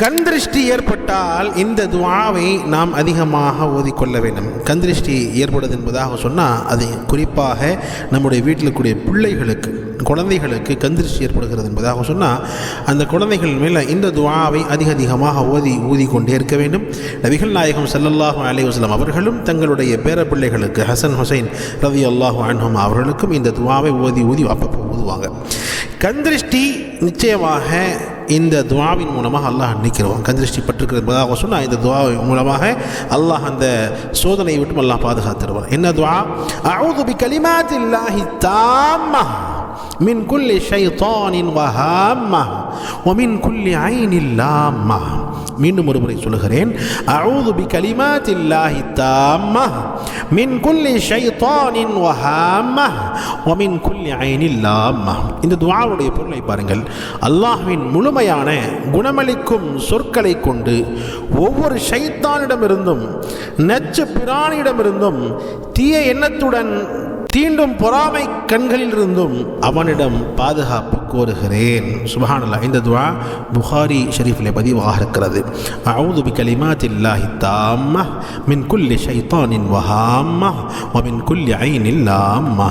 கண் திருஷ்டி ஏற்பட்டால் இந்த துவாவை நாம் அதிகமாக ஓதிக்கொள்ள வேண்டும். கண் திருஷ்டி ஏற்படுது என்பதாக சொன்னால் அது குறிப்பாக நம்முடைய வீட்டில் கூடிய பிள்ளைகளுக்கு குழந்தைகளுக்கு கண் திருஷ்டி ஏற்படுகிறது என்பதாக சொன்னால் அந்த குழந்தைகள் மேலே இந்த துவாவை அதிக அதிகமாக ஓதி ஊதி கொண்டே இருக்க வேண்டும். நபிகள் நாயகம் சல்லல்லாஹு அலைஹி அவர்களும் தங்களுடைய பேர பிள்ளைகளுக்கு ஹசன் ஹுசைன் ரவி அல்லாஹு அன்ஹம் அவர்களுக்கும் இந்த துவாவை ஓதி ஊதி அப்பப்போ ஊதுவாங்க கந்திருஷ்டி நிச்சயமாக இந்த துவாவின் மூலமாக அல்லாஹ் நிற்கிறோம் கந்திருஷ்டி பட்டிருக்கிறது. சொன்னால் இந்த துவாவின் மூலமாக அல்லாஹ் அந்த சோதனையை விட்டு அல்லாஹ் பாதுகாத்துருவான் என்ன துவா? அவுது பி கலிமாத்தில்லாஹி தாம்மா மின் குல்லி ஷைத்தானின் வஹாம்மா ஒமின் குல்லி ஐனில் லாம்மா மீண்டும் ஒரு முறை சொல்லுகிறேன். அவுது பி கலிமாத்தில்லாஹி தாம்மா மின் குல்லி ஷைத்தானின் வஹாம்மா ஒமின் குல்லி ஐனில் லாம்மா. இந்த துவாவுடைய பொருளை பாருங்கள். அல்லாஹ்வின் முழுமையான குணமளிக்கும் சொற்களை கொண்டு ஒவ்வொரு ஷைத்தானிடமிருந்தும் நச்சு பிராணியிடமிருந்தும் தீய எண்ணத்துடன் தீண்டும் பொறாமை கண்களிலிருந்தும் அவனிடம் பாதுகாப்பு கோருகிறேன். சுபஹானல்லா இந்த துவா புகாரி ஷரீஃபிலே பதிவாக இருக்கிறது அவுது பி கலிமாத்தில்லாஹி தாம்மா மின் குல்லி ஷைத்தானின் வஹாம்மா வ மின் குல்லி ஐனில்லாம்மா